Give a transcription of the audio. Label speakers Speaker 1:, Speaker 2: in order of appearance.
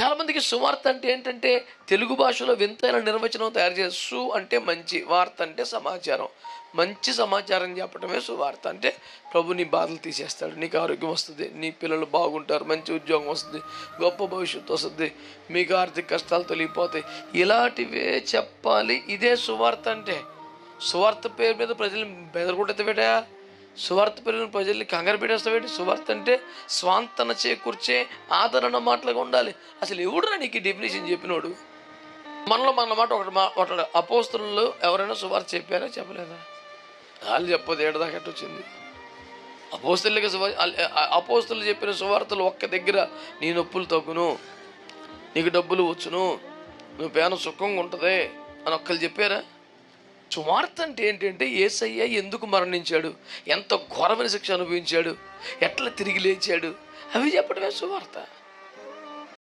Speaker 1: చాలామందికి సువార్త అంటే ఏంటంటే తెలుగు భాషలో వింతైన నిర్వచనం తయారు చేసి సు అంటే మంచి వార్త అంటే సమాచారం. మంచి సమాచారం చెప్పడమే సువార్త. అంటే ప్రభు నీ బాధలు తీసేస్తాడు నీకు ఆరోగ్యం వస్తుంది నీ పిల్లలు బాగుంటారు మంచి ఉద్యోగం వస్తుంది గొప్ప భవిష్యత్తు వస్తుంది మీకు ఆర్థిక కష్టాలు తొలగిపోతాయి. ఇలాంటివే చెప్పాలి. ఇదే సువార్త అంటే. సువార్త పేరు మీద ప్రజలు బెదరగొట్టేవేటా సువార్త పెరిగిన ప్రజల్ని కంగారు పెట్టేస్తావేంటి? సువార్త అంటే స్వాంతన చేకూర్చే ఆదరణ మాటలుగా ఉండాలి. అసలు ఎవడురా నీకు డెఫినేషన్ చెప్పినోడు? మనలో మన మాట ఒకటి మా ఒకటి అపోస్తులు ఎవరైనా సువార్త చెప్పారా చెప్పలేదా? వాళ్ళు చెప్పదు ఏడదాకట్టు వచ్చింది? అపోస్తులకి సువా- అపోస్తులు చెప్పిన సువార్తలు ఒక్క దగ్గర నీ నొప్పులు తగ్గును నీకు డబ్బులు వచ్చును నువ్వు పేన సుఖంగా ఉంటుంది అని ఒక్కరు చెప్పారా? సువార్త అంటే ఏంటంటే ఏసయ్య ఎందుకు మరణించాడు? ఎంత ఘోరమైన శిక్ష అనుభవించాడు? ఎట్లా తిరిగి లేచాడు? అవి చెప్పడమే సువార్త.